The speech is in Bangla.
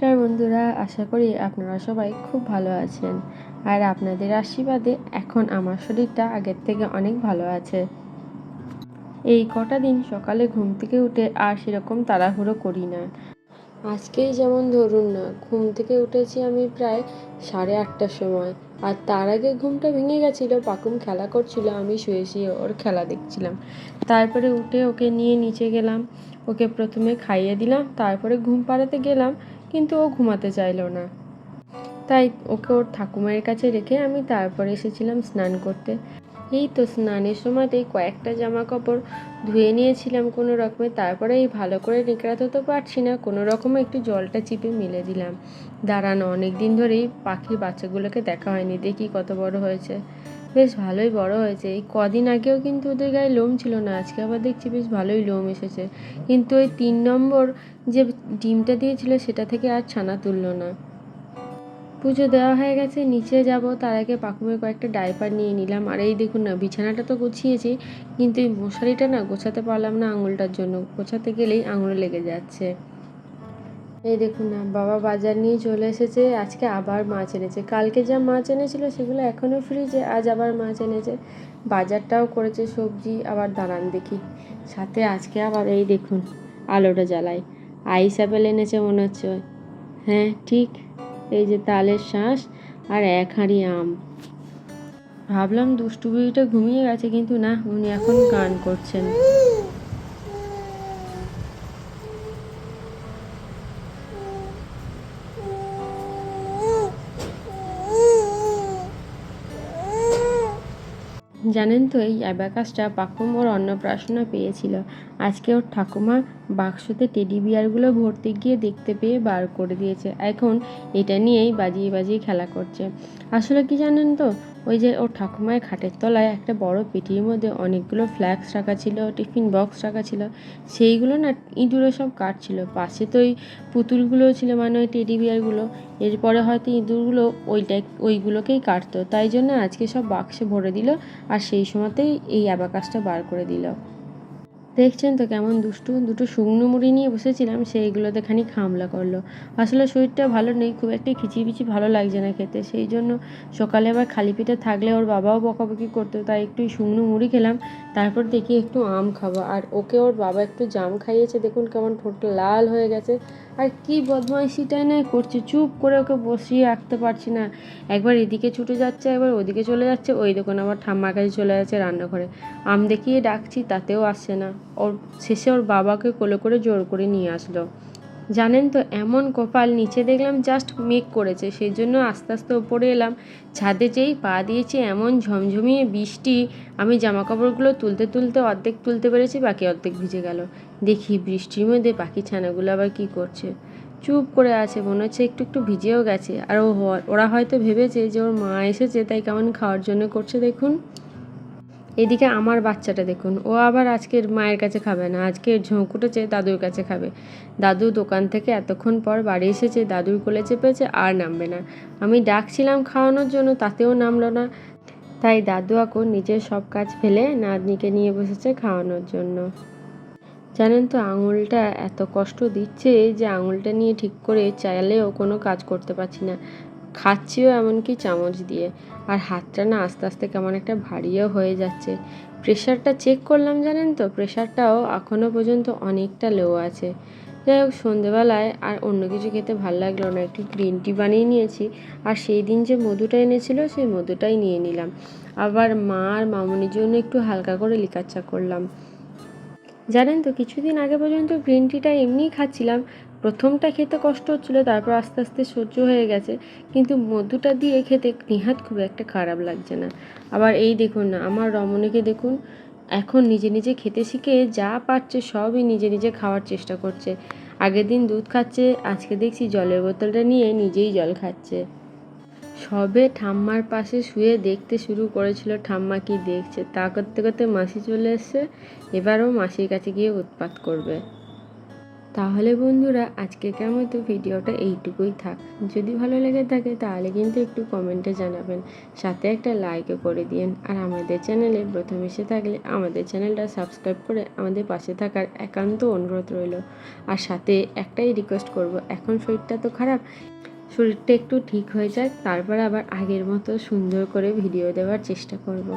নমস্কার বন্ধুরা, আশা করি আপনারা সবাই খুব ভালো আছেন। আর আপনাদের আশীর্বাদে এখন আমার শরীরটা আগের থেকে অনেক ভালো আছে। এই কটা দিন সকালে ঘুম থেকে উঠে আর সেরকম তাড়াহুড়ো করি না। আজকেই যেমন ধরুন না, ঘুম থেকে উঠেছি আমি প্রায় সাড়ে আটটার সময়। আর তার আগে ঘুমটা ভেঙে গেছিল পাকুম খেলা করছিল, আমি শুয়ে শুয়ে ওর খেলা দেখছিলাম। তারপরে উঠে ওকে নিয়ে নিচে গেলাম, ওকে প্রথমে খাইয়ে দিলাম, তারপরে ঘুম পাড়াতে গেলাম কিন্তু ও ঘুমাতে চাইলো না। তাই ওকে ওর ঠাকুমায়ের কাছে রেখে আমি তারপরে এসেছিলাম স্নান করতে। এই তো স্নানের সময়তেই কয়েকটা জামা কাপড় ধুয়ে নিয়েছিলাম কোনো রকমে তারপরে এই ভালো করে নিকড়াতে তো পারছি না, কোনো রকমে একটু জলটা চিপে মেলে দিলাম। দাঁড়ানো অনেক দিন ধরেই পাখির বাচ্চাগুলোকে দেখা হয়নি, দেখি কত বড় হয়েছে। বেশ ভালোই বড় হয়েছে। এই কদিন আগেও কিন্তু ওদের গায়ে লোম ছিল না, আজকে আবার দেখছি বেশ ভালোই লোম এসেছে। কিন্তু ওই তিন নম্বর যে ডিমটা দিয়েছিল সেটা থেকে আর ছানা তুললো না। পুজো দেওয়া হয়ে গেছে, নিচে যাব, তার আগে পাকুমের কয়েকটা ডাইপার নিয়ে নিলাম। আর এই দেখুন না, বিছানাটা তো গুছিয়েছি, কিন্তু এই মশারিটা না গোছাতে পারলাম না আঙুলটার জন্য। গোছাতে গেলেই আঙুলে লেগে যাচ্ছে। এই দেখুন না, বাবা বাজার নিয়ে চলে এসেছে, আজকে আবার মাছ এনেছে। কালকে যা মাছ এনেছিল সেগুলো এখনও ফ্রিজে আজ আবার মাছ এনেছে। বাজারটাও করেছে সবজি, আবার দাঁড়ান দেখি। সাথে আজকে আবার এই দেখুন, আলোটা জ্বালাই আইস অ্যাপেল এনেছে মনে হচ্ছে। হ্যাঁ ঠিক, এই যে তালের শ্বাস আর এক হাঁড়ি আম। ভাবলাম দুষ্টু বুড়িটা ঘুমিয়ে গেছে, কিন্তু না, উনি এখন গান করছেন। জানেন তো, এই অ্যাবাকাসটা পাকুম ওর অন্নপ্রাশনা পেয়েছিল। আজকে ওর ঠাকুমা বাক্সতে টেডি বিয়ারগুলো ভর্তি গিয়ে দেখতে পেয়ে বার করে দিয়েছে। এখন এটা নিয়েই বাজিয়ে বাজিয়ে খেলা করছে। আসলে কি জানেন তো ওই যে ও ঠাকুমায় খাটের তলায় একটা বড় পেটির মধ্যে অনেকগুলো ফ্ল্যাক্স রাখা ছিল টিফিন বক্স রাখা ছিল, সেইগুলো না ইঁদুরে সব কাটছিল। পাশে তো ওই পুতুলগুলো ছিল মানে ওই টেডি বিয়ারগুলো এরপরে হয়তো ইঁদুরগুলো ওইটাই ওইগুলোকেই কাটতো। তাই জন্য আজকে সব বাক্সে ভরে দিল, আর সেই সময়তেই এই অ্যাবাকাসটা বার করে দিল। দেখছেন তো কেমন দুষ্টু, দুটো শুকনো মুড়ি নিয়ে বসেছিলাম, সেইগুলোতে খানিক হামলা করল। আসলে শরীরটা ভালো নেই, খুব একটা খিচিবিচি ভালো লাগছে না খেতে, সেই জন্য সকালে আবার খালি পেটে থাকলে ওর বাবাও বকাবকি করতো, তাই একটু শুকনো মুড়ি খেলাম, তারপর দেখি একটু আম খাব, আর ওকে ওর বাবা একটু জাম খাইয়েছে, দেখুন কেমন ঠোঁটটা লাল হয়ে গেছে, আর কি বদমাইশিটাই না করছে, চুপ করে ওকে বসিয়ে রাখতে পারছি না, একবার এদিকে ছুটে যাচ্ছে, একবার ওদিকে চলে যাচ্ছে, ওই দেখুন আবার ঠাম্মার কাছে চলে যাচ্ছে রান্নাঘরে, আম দেখিয়ে ডাকছি, তাতেও আসছে না। ওর শেষে ওর বাবাকে কোলে করে জোর করে নিয়ে আসলো। জানেন তো, এমন কপাল নিচে দেখলাম জাস্ট মেঘ করেছে সেই জন্য আস্তে আস্তে ওপরে এলাম। ছাদে যেই পা দিয়েছে এমন ঝমঝমিয়ে বৃষ্টি, আমি জামা কাপড়গুলো তুলতে তুলতে অর্ধেক তুলতে পেরেছি, বাকি অর্ধেক ভিজে গেল। দেখি বৃষ্টির মধ্যে পাখি ছানাগুলো আবার কি করছে। চুপ করে আছে, মনে হচ্ছে একটু একটু ভিজেও গেছে। আর ওরা হয়তো ভেবেছে যে ওর মা এসেছে, তাই কেমন খাওয়ার জন্য করছে দেখুন। এদিকে আমার বাচ্চাটা দেখুন, ও আবার আজকের মায়ের কাছে খাবে না, আজকে ঝোঁক উঠেছে দাদুর কাছে খাবে। দাদু দোকান থেকে এতক্ষণ পর বাড়ি এসেছে, দাদুর কোলে চেপেছে, আর নামবে না। আমি ডাকছিলাম খাওয়ানোর জন্য, তাতেও নামলো না। তাই দাদু এখন নিজের সব কাজ ফেলে নাতনিকে নিয়ে বসেছে খাওয়ানোর জন্য। জানেন তো, আঙুলটা এত কষ্ট দিচ্ছে যে আঙুলটা নিয়ে ঠিক করে চাইলেও কোনো কাজ করতে পারছি না। খাচ্ছিও এমনকি চামচ দিয়ে। আর হাতটা না আস্তে আস্তে কেমন একটা ভারীও হয়ে যাচ্ছে। প্রেশারটা চেক করলাম জানেন তো? প্রেশারটাও এখনও পর্যন্ত অনেকটা লো আছে। যাই হোক, সন্ধেবেলায় আর অন্য কিছু খেতে ভালো লাগল না। একটু গ্রিন টি বানিয়ে নিয়েছি। আর সেই দিন যে মধুটা এনেছিল, সেই মধুটাই নিয়ে নিলাম। আবার মা আর মামনির জন্য একটু হালকা করে লিকার চা করলাম। জানেন তো, কিছুদিন আগে পর্যন্ত গ্রিন টিটা এমনিই খাচ্ছিলাম। প্রথমটা খেতে কষ্ট হচ্ছিল, তারপর আস্তে আস্তে সহ্য হয়ে গেছে। কিন্তু মধুটা দিয়ে খেতে নিহাত খুব একটা খারাপ লাগছে না। আবার এই দেখুন না, আমার রমণীকে দেখুন, এখন নিজে নিজে খেতে শিখে যা পারছে সবই নিজে নিজে খাওয়ার চেষ্টা করছে। আগের দিন দুধ খাচ্ছে, আজকে দেখছি জলের বোতলটা নিয়ে নিজেই জল খাচ্ছে। সবে ঠাম্মার পাশে শুয়ে দেখতে শুরু করেছিল, ঠাম্মা কি দেখছে তা করতে করতে মাসি চলে এসছে, এবারও মাসির কাছে গিয়ে উৎপাত করবে। তাহলে বন্ধুরা, আজকের মতো ভিডিওটা এইটুকুই থাক। যদি ভালো লেগে থাকে তাহলে কিন্তু একটু কমেন্টে জানাবেন, সাথে একটা লাইকও করে দিন আর আমাদের চ্যানেলে প্রথম এসে থাকলে আমাদের চ্যানেলটা সাবস্ক্রাইব করে আমাদের পাশে থাকার একান্ত অনুরোধ রইল। আর সাথে একটাই রিকোয়েস্ট করব, এখন শরীরটা তো খারাপ, শরীরটা একটু ঠিক হয়ে যাক, তারপর আবার আগের মতো সুন্দর করে ভিডিও দেওয়ার চেষ্টা করব।